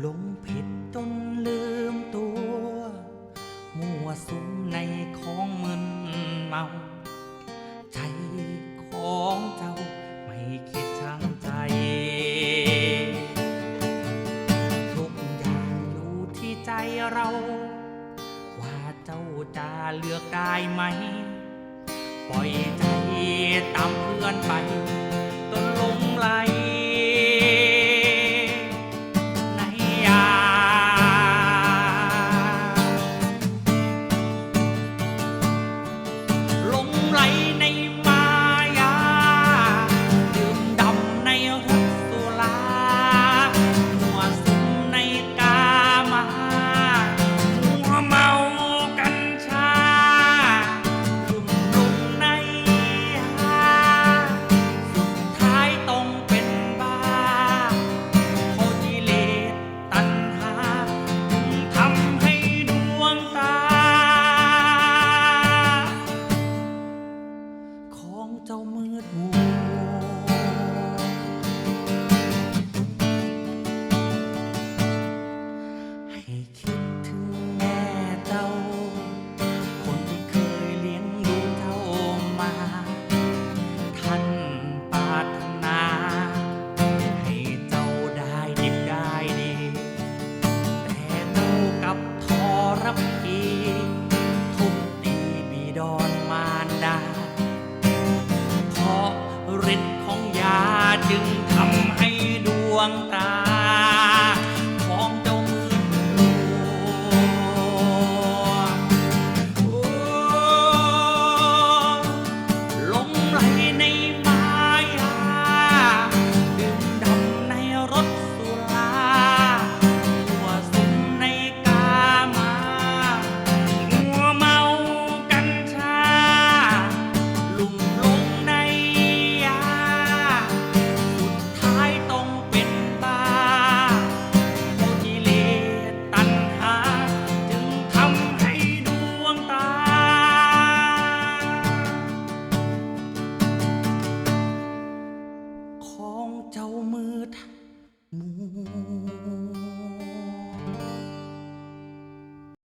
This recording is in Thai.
หลงผิดจนลืมตัว มัวสุมในของมึนเมา ใจของเจ้าไม่คิดช่างใจ ทุกอย่างอยู่ที่ใจเรา ว่าเจ้าจะเลือกได้ไหม ปล่อยใจตามเพื่อนไป ให้คิดถึงแม่เจ้า คนที่เคยเลี้ยงดูเจ้ามา ท่นปรารนา ให้เจ้าได้ดิได้ดี แต่เจ้ากับทอรับพีทุบตีบีดอนมารดา เพราะฤทธิ์ของยาจึงทำให้ดวงตา